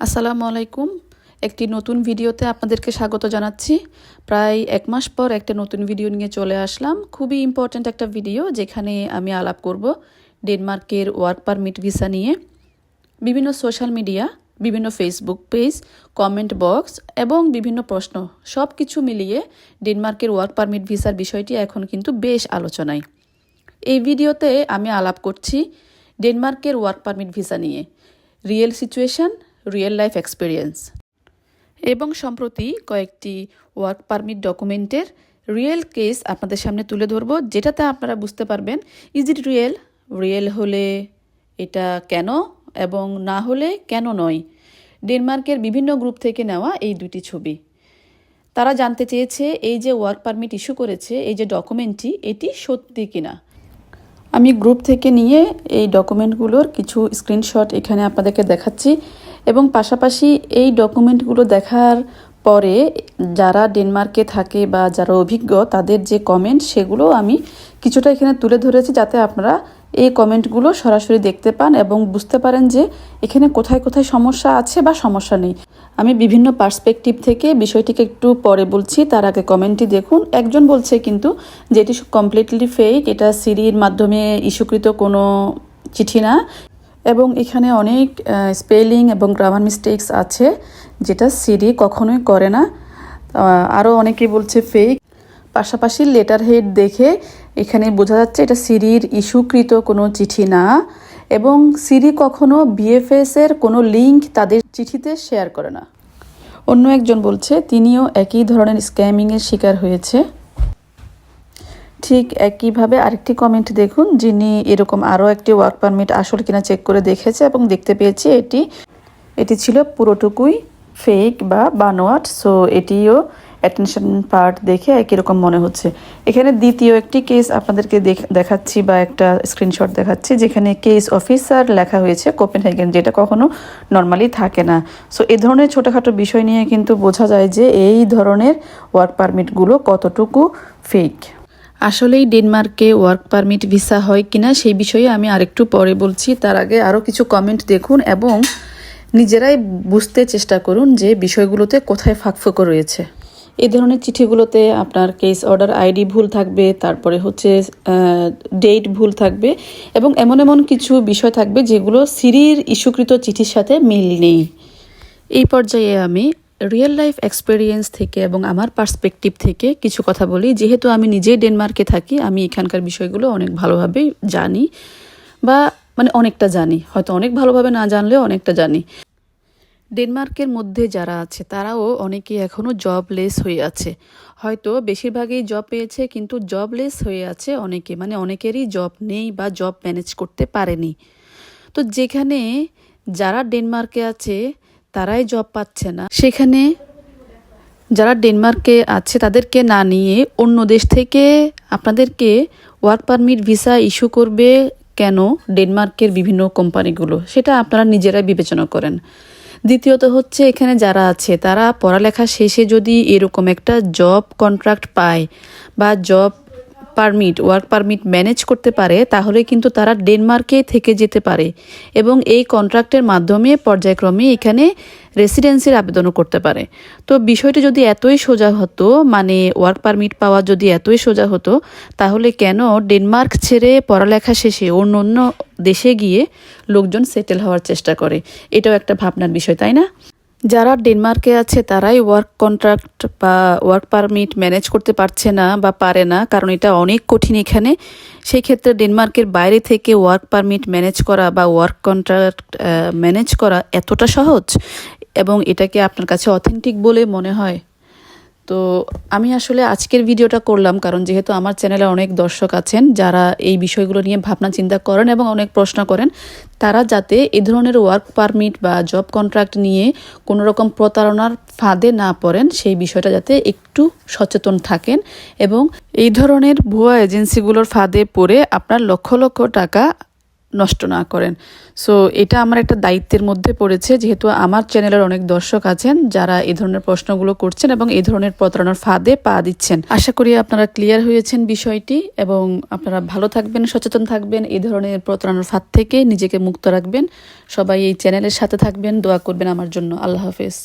আসসালামু আলাইকুম। একটি নতুন ভিডিওতে আপনাদেরকে স্বাগত জানাচ্ছি। প্রায় এক মাস পর একটা নতুন ভিডিও নিয়ে চলে আসলাম। খুবই ইম্পর্ট্যান্ট একটা ভিডিও যেখানে আমি আলাপ করব ডেনমার্কের ওয়ার্ক পারমিট ভিসা নিয়ে। বিভিন্ন সোশ্যাল মিডিয়া, বিভিন্ন ফেসবুক পেজ কমেন্ট বক্স এবং বিভিন্ন প্রশ্ন সব কিছু মিলিয়ে ডেনমার্কের ওয়ার্ক পারমিট ভিসার বিষয়টি এখন কিন্তু বেশ আলোচনায়। এই ভিডিওতে আমি আলাপ করছি ডেনমার্কের ওয়ার্ক পারমিট ভিসা নিয়ে। Real situation real life experience এবং সম্প্রতি কয়েকটি ওয়ার্ক পারমিট ডকুমেন্টের রিয়েল কেস আপনাদের সামনে তুলে ধরব, যেটাতে আপনারা বুঝতে পারবেন ইজ ইট রিয়েল রিয়েল হলে এটা কেন এবং না হলে কেন নয়? ডেনমার্কের বিভিন্ন গ্রুপ থেকে নেওয়া এই দুটি ছবি। তারা জানতে চেয়েছে, এই যে ওয়ার্ক পারমিট ইস্যু করেছে, এই যে ডকুমেন্টটি এটি সত্যি কিনা? আমি গ্রুপ থেকে নিয়ে এই ডকুমেন্টগুলোর কিছু স্ক্রিনশট এখানে আপনাদেরকে দেখাচ্ছি। এবং পাশাপাশি এই ডকুমেন্টগুলো দেখার পরে যারা ডেনমার্কে থাকে বা যারা অভিজ্ঞ, তাদের যে কমেন্ট সেগুলো আমি কিছুটা এখানে তুলে ধরেছি যাতে আপনারা এই কমেন্টগুলো সরাসরি দেখতে পান এবং বুঝতে পারেন যে এখানে কোথায় কোথায় সমস্যা আছে বা সমস্যা নেই। আমি বিভিন্ন পার্সপেক্টিভ থেকে বিষয়টিকে একটু পরে বলছি, তার আগে কমেন্টটি দেখুন। একজন বলছে কিন্তু যে এটি কমপ্লিটলি ফেক এটা সিরির মাধ্যমে ইস্যুকৃত কোনো চিঠি না। এবং এখানে অনেক স্পেলিং এবং গ্রামার মিস্টেক্স আছে, যেটা সিরি কখনোই করে না। আরও অনেকে বলছে ফেক পাশাপাশি লেটার হেড দেখে এখানে বোঝা যাচ্ছে এটা সিরির ইস্যুকৃত কোনো চিঠি না এবং সিরি কখনো বিএফএস এর কোনো লিঙ্ক তাদের চিঠিতে শেয়ার করে না। অন্য একজন বলছে, তিনিও একই ধরনের স্ক্যামিংয়ের শিকার হয়েছে। ঠিক একইভাবে আরেকটি কমেন্ট দেখুন, যিনি এরকম আরও একটি ওয়ার্ক পারমিট আসল কিনা চেক করে দেখেছে এবং দেখতে পেয়েছি এটি এটি ছিল পুরোটুকুই ফেক বা বানোয়াট সো এটিও অ্যাটেনশন পার্ট দেখে একই রকম মনে হচ্ছে। এখানে দ্বিতীয় একটি কেস আপনাদেরকে দেখাচ্ছি বা একটা স্ক্রিনশট দেখাচ্ছি, যেখানে কেস অফিসার লেখা হয়েছে কোপেন কোপেনহেগেন যেটা কখনো নর্মালি থাকে না। সো এ ধরনের ছোটোখাটো বিষয় নিয়ে কিন্তু বোঝা যায় যে এই ধরনের ওয়ার্ক পারমিটগুলো কতটুকু ফেক আসলেই ডেনমার্কে ওয়ার্ক পারমিট ভিসা হয় কিনা সেই বিষয়ে আমি আরেকটু পরে বলছি। তার আগে আরও কিছু কমেন্ট দেখুন এবং নিজেরাই বুঝতে চেষ্টা করুন যে বিষয়গুলোতে কোথায় ফাঁকফোঁকো রয়েছে। এই ধরনের চিঠিগুলোতে আপনার কেস অর্ডার আইডি ভুল থাকবে, তারপরে হচ্ছে ডেট ভুল থাকবে এবং এমন এমন কিছু বিষয় থাকবে যেগুলো সিরির ইস্যুকৃত চিঠির সাথে মিল নেই। এই পর্যায়ে আমি রিয়েল লাইফ এক্সপেরিয়েন্স থেকে এবং আমার পার্সপেক্টিভ থেকে কিছু কথা বলি। যেহেতু আমি নিজেই ডেনমার্কে থাকি, আমি এখানকার বিষয়গুলো অনেক ভালোভাবে জানি বা মানে অনেকটা জানি। হয়তো অনেক ভালোভাবে না জানলেও অনেকটা জানি। ডেনমার্কের মধ্যে যারা আছে, তারাও অনেকেই এখনও জবলেস হয়ে আছে। হয়তো বেশিরভাগই জব পেয়েছে কিন্তু জবলেস হয়ে আছে অনেকে। মানে অনেকেরই জব নেই বা জব ম্যানেজ করতে পারেনি। তো যেখানে যারা ডেনমার্কে আছে তারাই জব পাচ্ছে না। সেখানে যারা ডেনমার্কে আছে, তাদেরকে না নিয়ে অন্য দেশ থেকে আপনাদেরকে ওয়ার্ক পারমিট ভিসা ইস্যু করবে কেন ডেনমার্কের বিভিন্ন কোম্পানিগুলো? সেটা আপনারা নিজেরাই বিবেচনা করেন। দ্বিতীয়ত হচ্ছে, এখানে যারা আছে, তারা পড়ালেখা শেষে যদি এরকম একটা জব কন্ট্রাক্ট পায় বা job permit work permit manage করতে পারে, তাহলে কিন্তু তারা ডেনমার্কে থেকে যেতে পারে এবং এই কন্ট্রাক্টের মাধ্যমে পর্যায়ক্রমে এখানে রেসিডেন্সির আবেদনও করতে পারে। তো বিষয়টি যদি এতই সোজা হতো মানে ওয়ার্ক পারমিট পাওয়া যদি এতই সোজা হতো, তাহলে কেন ডেনমার্ক ছেড়ে পড়ালেখা শেষে অন্য অন্য দেশে গিয়ে লোকজন সেটেল হওয়ার চেষ্টা করে? এটাও একটা ভাবনার বিষয়, তাই না? যারা ডেনমার্কে আছে, তারাই ওয়ার্ক কন্ট্রাক্ট বা ওয়ার্ক পারমিট ম্যানেজ করতে পারছে না বা পারে না, কারণ এটা অনেক কঠিন এখানে। সেই ক্ষেত্রে ডেনমার্কের বাইরে থেকে ওয়ার্ক পারমিট ম্যানেজ করা বা ওয়ার্ক কন্ট্রাক্ট ম্যানেজ করা এতটা সহজ? এবং এটাকে আপনার কাছে অথেন্টিক বলে মনে হয়? তো আমি আসলে আজকের ভিডিওটা করলাম কারণ যেহেতু আমার চ্যানেলে অনেক দর্শক আছেন যারা এই বিষয়গুলো নিয়ে ভাবনা চিন্তা করেন এবং অনেক প্রশ্ন করেন, তারা যাতে এ ধরনের ওয়ার্ক পারমিট বা জব কন্ট্রাক্ট নিয়ে কোনো রকম প্রতারণার ফাঁদে না পড়েন, সেই বিষয়টা যাতে একটু সচেতন থাকেন এবং এই ধরনের ভুয়া এজেন্সিগুলোর ফাঁদে পড়ে আপনার লক্ষ লক্ষ টাকা নষ্ট না করেন। সো এটা আমার একটা দায়িত্বের মধ্যে পড়েছে, যেহেতু আমার চ্যানেলের অনেক দর্শক আছেন, যারা এই ধরনের প্রশ্নগুলো করছেন এবং এই ধরনের প্রতারণার ফাঁদে পা দিচ্ছেন। আশা করি আপনারা ক্লিয়ার হয়েছেন বিষয়টি এবং আপনারা ভালো থাকবেন, সচেতন থাকবেন, এই ধরনের প্রতারণার ফাঁদ থেকে নিজেকে মুক্ত রাখবেন। সবাই এই চ্যানেলের সাথে থাকবেন, দোয়া করবেন আমার জন্য। আল্লাহ হাফেজ।